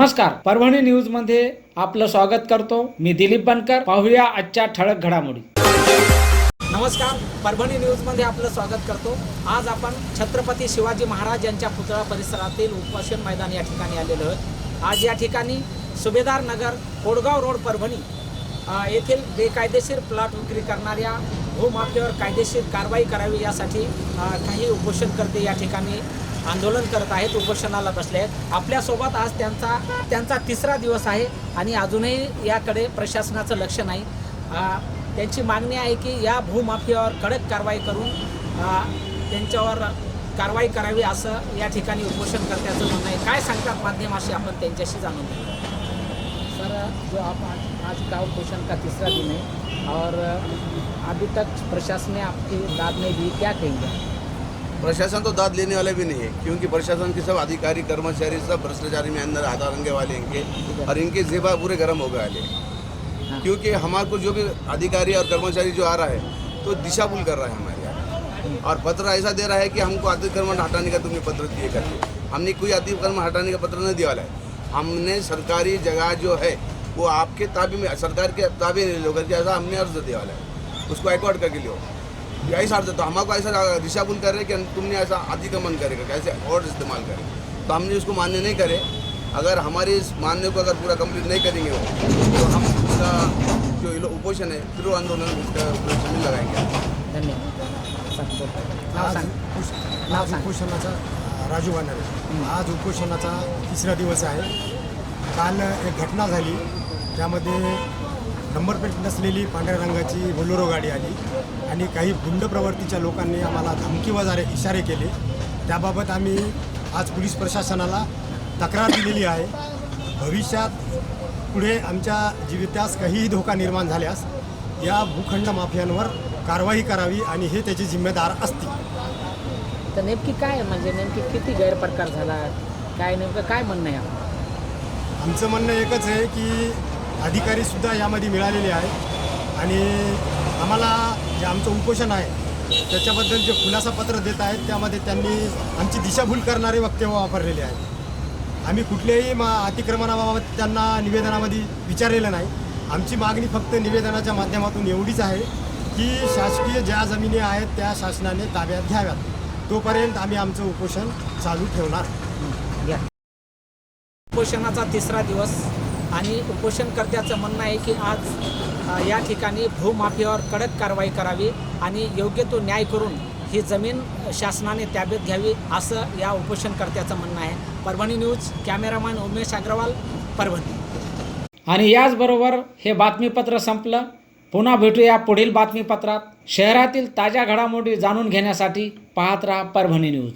नमस्कार परभणी न्यूजमध्ये आपलं स्वागत करतो. मी दिलीप बनकर. पाहूया आजच्या ठळक घडामोडी. नमस्कार परभणी न्यूजमध्ये आपलं स्वागत करतो. आज आपण छत्रपती शिवाजी महाराज यांच्या पुतळा परिसरातील उपोषण मैदान या ठिकाणी आलेलो आहोत. आज या ठिकाणी सुभेदार नगर कोडगाव रोड परभणी येथील बेकायदेशीर प्लॉट विक्री करणाऱ्या भूमाफियावर कायदेशीर कारवाई करावी यासाठी काही उपोषणकर्ते या ठिकाणी. आंदोलन करत आहेत उपोषणाला बसले आहेत. आपल्यासोबत आज त्यांचा त्यांचा तिसरा दिवस आहे आणि अजूनही याकडे प्रशासनाचं लक्ष नाही. त्यांची मागणी आहे की या भूमाफियावर कडक कारवाई करून त्यांच्यावर कारवाई करावी असं या ठिकाणी उपोषणकर्त्याचं म्हणणं आहे. काय सांगतात माध्यमाशी आपण त्यांच्याशी जाणून घेऊ. सर जो आप आज, आज का उपोषण का तीसरा दिन है और अभी तक प्रशासन ने आपकी दाद नहीं दी क्या कहेंगे? प्रशासन तो दाद लेने वाले भी नहीं है क्योंकि प्रशासन के सब अधिकारी कर्मचारी सब भ्रष्टाचारी में अंदर आधा रंगे वाले इनके और इनके जेबा पूरे गर्म हो गए वाले। हाँ। क्योंकि हमारे को जो भी अधिकारी और कर्मचारी जो आ रहा है तो दिशा भूल कर रहा है हमारे यहाँ। और पत्र ऐसा दे रहा है कि हमको अतिक्रमण हटाने का तुमने पत्र दिए करके। हमने कोई अतिक्रमण हटाने का पत्र नहीं दिया वाला है। हमने सरकारी जगह जो है वो आपके ताबे में सरकार के ताबे ले लो करके ऐसा हमने अर्ज़ दिया वाला है। उसको एकॉर्ड करके लियो। ये ऐसा अर्ज तो हमको ऐसा दिशाभूल कर रहे हैं कि तुमने ऐसा अतिक्रमण करेगा कैसे और इस्तेमाल करे। तो हमने उसको मान्य नहीं करे। अगर हमारे इस मान्य को अगर पूरा कंप्लीट नहीं करेंगे वो तो हम उसका जो उपोषण है फिर वो आंदोलन उसका में लगाएंगे। धन्यवाद. उपोषणाचा राजू वानरे आज उपोषणाचा तिसरा दिवस आहे. काल एक घटना झाली त्यामध्ये नंबर प्लेट नसलेली पांढऱ्या रंगाची बोलोरो गाडी आली आणि काही गुंड प्रवृत्तीच्या लोकांनी आम्हाला धमकी वजारे इशारे केले. त्याबाबत आम्ही आज पोलीस प्रशासनाला तक्रार दिलेली आहे. भविष्यात पुढे आमच्या जीवितास काहीही धोका निर्माण झाल्यास या भूखंड माफियांवर कारवाई करावी आणि हे त्याचे जिम्मेदार असतील. तर नेमकी काय म्हणजे नेमकी किती गैरप्रकार झाला? काय नेमकं काय म्हणणं आहे? आमचं म्हणणं एकच आहे की अधिकारीसुद्धा यामध्ये मिळालेले आहेत. आणि आम्हाला जे आमचं उपोषण आहे त्याच्याबद्दल जे खुलासा पत्र देत आहेत त्यामध्ये त्यांनी आमची दिशाभूल करणारे वक्तव्य वापरलेले आहेत. आम्ही कुठल्याही मा अतिक्रमणाबाबत त्यांना निवेदनामध्ये विचारलेलं नाही. आमची मागणी फक्त निवेदनाच्या माध्यमातून एवढीच आहे की शासकीय ज्या जमिनी आहेत त्या शासनाने ताब्यात घ्याव्यात. तोपर्यंत आम्ही आमचं उपोषण चालू ठेवणार. उपोषणाचा तिसरा दिवस आणि उपोषणकर्त्याचं म्हणणं आहे की आज या ठिकाणी भूमाफियावर कडक कारवाई करावी आणि योग्य तो न्याय करून ही जमीन शासनाने ताब्यात घ्यावी असं या उपोषणकर्त्याचं म्हणणं आहे. Parbhani news cameraman Umesh Agrawal Parbhani. आणि याचबरोबर हे बातमीपत्र संपलं. पुन्हा भेटूया पुढील बातमीपत्रात. शहरातील ताज्या घडामोडी जाणून घेण्यासाठी पाहत राहा परभणी न्यूज.